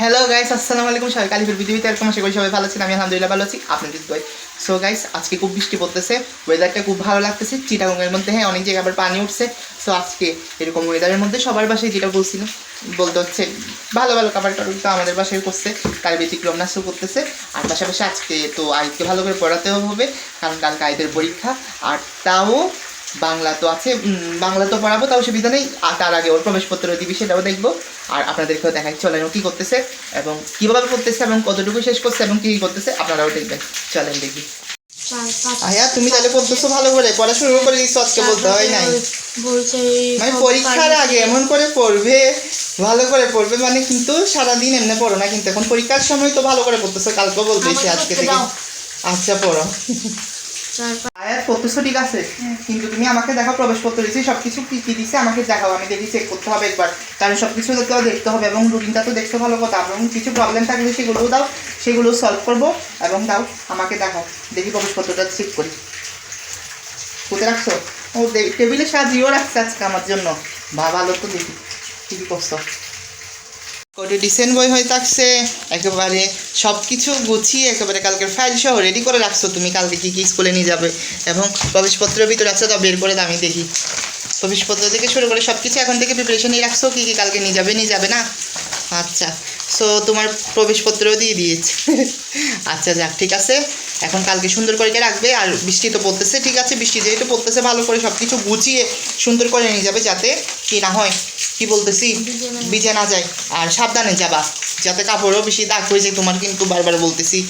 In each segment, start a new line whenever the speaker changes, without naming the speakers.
Hello guys আসসালামু আলাইকুম। সবাই কালিফের পৃথিবীতে এরকম আশা করি সবাই ভালো আছেন। আমি আলহামদুলিল্লাহ ভালো আছি। আপনাদের দই সো গাইস আজকে খুব বৃষ্টি পড়তেছে। ওয়েদারটা খুব ভালো লাগতেছে। চিটাগংয়ের মধ্যে হ্যাঁ অনেক জায়গায় আবার পানি উঠছে। সো আজকে এরকম ওয়েদারের মধ্যে সবার বাসায় যেটা বলছিল বলতে হচ্ছে ভালো ভালো খাবার টাবার তো আমাদের বাসায় করছে। তার ব্যতিক্রম না করতেছে। আর পাশাপাশি আজকে তো আইকে ভালো করে পড়াতেও হবে। কারণ কালকে আইদের পরীক্ষা। আর তাও বাংলা তো আছে বাংলা তো পড়াবো, তাও সুবিধা নেই। আর তার আগে ওর প্রবেশপত্র দিবি, সেটাও দেখব। আর আপনাদেরকেও দেখাই, চলেন কী করতেছে এবং কীভাবে করতেছে এবং কতটুকু শেষ করছে এবং কী করতেছে, আপনারাও দেখবেন। চলেন দেখি। আয়া, তুমি তাহলে পড়তেছো ভালো করে পড়া শুরু করে দিচ্ছ আজকে বলতে হয় নাই। মানে পরীক্ষার আগে এমন করে পড়বে, ভালো করে পড়বে মানে কিন্তু সারাদিন এমনি পড়ো না, কিন্তু এখন পরীক্ষার সময় তো ভালো করে পড়তেছো কালকে বলতেছি আজকে থেকে। আচ্ছা পড়ো। আয়াত ঠিক আছে? কিন্তু তুমি আমাকে দেখাও প্রবেশপত্র দিচ্ছি সব কিছু কী কী দিচ্ছে আমাকে দেখাও আমি দেখি চেক করতে হবে একবার। কারণ সব কিছু তো দেখতে হবে এবং রুটিনটা তো দেখতে ভালো কথা। এবং কিছু প্রবলেম থাকলে সেগুলোও দাও সেগুলো সলভ করব এবং দাও আমাকে দেখাও। দেখি প্রবেশপত্রটা চেক করি। কোথায় রাখছো? ও টেবিলে সাজিয়েও রাখছে আজকে আমার জন্য। বা ভালো তো দেখি। কী কী করছ? কোটি ডিসেন্ট বই হয়ে থাকছে, একেবারে সব কিছু গুছিয়ে একেবারে কালকের ফাইল সহ রেডি করে রাখছো তুমি, কালকে কী কী স্কুলে নিয়ে যাবে। এবং প্রবেশপত্রের ভিতরে রাখছো তা বের করে দামি দেখি। প্রবেশপত্র থেকে শুরু করে সব কিছু এখন থেকে প্রিপারেশন নিয়ে রাখছো, কী কী কালকে নিয়ে যাবে নিয়ে যাবে না? আচ্ছা সো তোমার প্রবেশপত্রও দিয়ে দিয়েছে। আচ্ছা যাক, ঠিক আছে। এখন কালকে সুন্দর করে রাখবে? আর বৃষ্টি তো পড়তেছে, ঠিক আছে? বৃষ্টি যেহেতু পড়তেছে, ভালো করে সব কিছু গুছিয়ে সুন্দর করে নিয়ে যাবে যাতে কি না হয়। কি বলতেছি?
ভিজে না।
যায়। আর সাবধানে যাবা। যাতে কাপড়ও বেশি দাগ হয়ে যায়, তোমার কিন্তু বারবার বলতেছি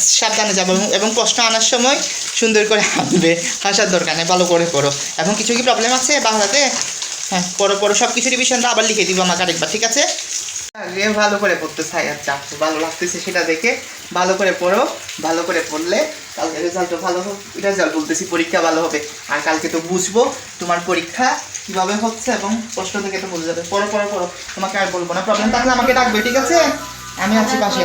সাবধানে যাব এবং- প্রশ্ন আনার সময় সুন্দর করে আনবে হাসার দরকার নেই, ভালো করে পড়ো। এখন কিছু কি প্রবলেম আছে? বাংলাতে? হ্যাঁ পড়ো পড়ো। সব কিছু রিভিশনটা আবার লিখে দিব আমাকে আরেকবার, ঠিক আছে? আগে ভালো করে পড়তে চাই, আর চাপ ভালো লাগতেছে সেটা দেখে ভালো করে পড়ো, ভালো করে পড়লে কালকে রেজাল্টও ভালো হবে রেজাল্ট বলতেছি পরীক্ষা ভালো হবে। আর কালকে তো বুঝব তোমার পরীক্ষা কীভাবে হচ্ছে এবং প্রশ্ন থেকে তো বুঝে যাবে। পড়ো পড়ো পড়ো, তোমাকে আর বলব না প্রবলেম থাকলে আমাকে ডাকবে, ঠিক আছে? আমি আছি পাশে।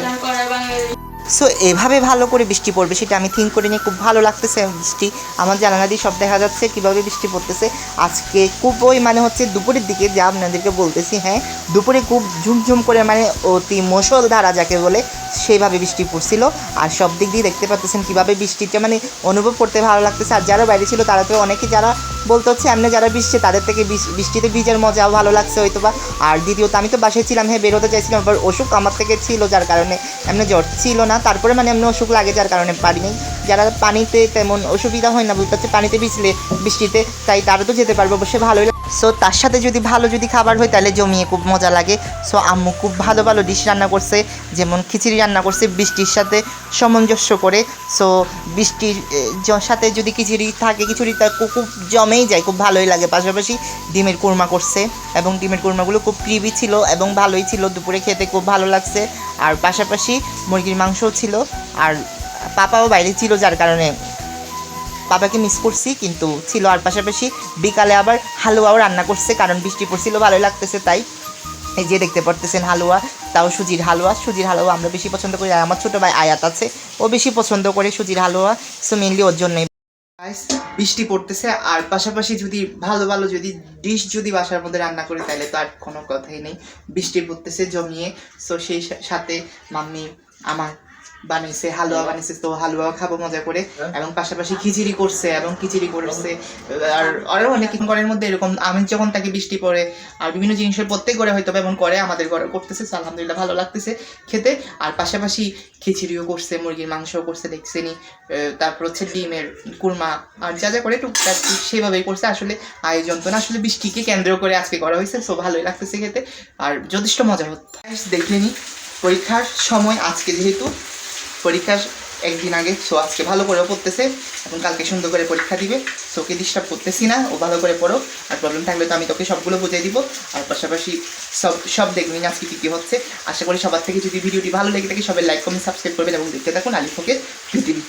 সো এভাবে ভালো করে বৃষ্টি পড়বে, সেটা আমি থিঙ্ক করে নিয়ে খুব ভালো লাগতেছে বৃষ্টি। আমার জানালা দিয়ে সব দেখা যাচ্ছে কীভাবে বৃষ্টি পড়তেছে। আজকে খুব ওই মানে হচ্ছে দুপুরের দিকে যা আপনাদেরকে বলতেছি হ্যাঁ দুপুরে খুব ঝুমঝুম করে মানে অতি মশল ধারা যাকে বলে সেইভাবে বৃষ্টি পড়ছিল। আর সব দিক দিয়ে দেখতে পাচ্ছেন কীভাবে বৃষ্টিটা মানে অনুভব করতে ভালো লাগতেছে। আর যারা বাইরে ছিল, তারা তো অনেকে যারা বলতে হচ্ছে, এমনি যারা বৃষ্টি তাদের থেকে বৃষ্টিতে ভিজের মজাও ভালো লাগছে হয়তো বা আর দ্বিতীয়ত, আমি তো বাসায় ছিলাম হ্যাঁ বেরোতে চাইছিলাম, আবার অসুখ আমার থেকে ছিল, যার কারণে এমনি জ্বর ছিল না। তারপরে মানে এমনি অসুখ লাগে, যার কারণে পারিনি যারা পানিতে তেমন অসুবিধা হয় না, বলতে হচ্ছে পানিতে ভিজলে বৃষ্টিতে, তাই তারা তো যেতে পারবে, অবশ্যই ভালোই সো তার সাথে যদি ভালো যদি খাবার হয়, তাহলে জমিয়ে খুব মজা লাগে। সো আম্মু খুব ভালো ভালো ডিশ রান্না করছে, যেমন খিচুড়ি রান্না করছে, বৃষ্টির সাথে সামঞ্জস্য করে। সো বৃষ্টির সাথে যদি খিচুড়ি থাকে খিচুড়িটা খুব খুব জমেই যায়, খুব ভালোই লাগে। পাশাপাশি ডিমের কোরমা করছে এবং ডিমের কোরমাগুলো খুব ক্রিবি ছিল এবং ভালোই ছিল, দুপুরে খেতে খুব ভালো লাগছে। আর পাশাপাশি মুরগির মাংসও ছিল। আর পাপাও বাইরে ছিল, যার কারণে পাপাকে মিস করছি, কিন্তু ছিল আর পাশাপাশি বিকালে আবার হালুয়াও রান্না করছে, কারণ বৃষ্টি পড়ছিল, ভালোই লাগতেছে তাই। এই যে দেখতে পারতেছেন হালুয়া, তাও সুজির হালুয়া। সুজির হালুয়া আমরা বেশি পছন্দ করি, আর আমার ছোটো ভাই আয়াত আছে, ও বেশি পছন্দ করে সুজির হালুয়া সো মেনলি ওর জন্যই।
বৃষ্টি পড়তেছে, আর পাশাপাশি যদি ভালো ভালো যদি ডিশ যদি বাসার মধ্যে রান্না করি, তাহলে তো আর কোনো কথাই নেই। বৃষ্টি পড়তেছে জমিয়ে সো সেই সাথে মাম্মি, আমার বানিয়েছে হালুয়া বানিয়েছে তো হালুয়াও খাব মজা করে। এবং পাশাপাশি খিচুড়ি করছে এবং খিচুড়ি করছে। আর আরও অনেক ঘরের মধ্যে এরকম আমি যখন তাকে বৃষ্টি পড়ে আর বিভিন্ন জিনিসের প্রত্যেক ঘরে হয়তো এমন করে আমাদের ঘরে করতেছে আলহামদুলিল্লাহ ভালো লাগতেছে খেতে। আর পাশাপাশি খিচুড়িও করছে মুরগির মাংসও করছে দেখছেনি তারপর হচ্ছে ডিমের কুরমা আর যা যা করে টুকটাক সেভাবেই করছে। আসলে আয়োজন তো না আসলে বৃষ্টিকে কেন্দ্র করে আজকে করা হয়েছে সো ভালোই লাগতেছে খেতে। আর যথেষ্ট মজা হচ্ছে। দেখে নি পরীক্ষার সময় আজকে যেহেতু পরীক্ষার একদিন আগে সো আজকে ভালো করে পড়তেছে। এখন কালকে সুন্দর করে পরীক্ষা দিবে। সোকে ডিস্টার্ব করতেছি না, ও ভালো করে পড়ো। আর প্রবলেম থাকলে তো আমি তোকে সবগুলো বুঝিয়ে দিব। আর পাশাপাশি সব সব দেখবি আজকে কী কী হচ্ছে। আশা করি সবার থেকে যদি ভিডিওটি ভালো লেগে থাকে, সবাই লাইক কমেন্ট সাবস্ক্রাইব করবেন এবং দেখতে থাকুন আলিফকে পৃথিবী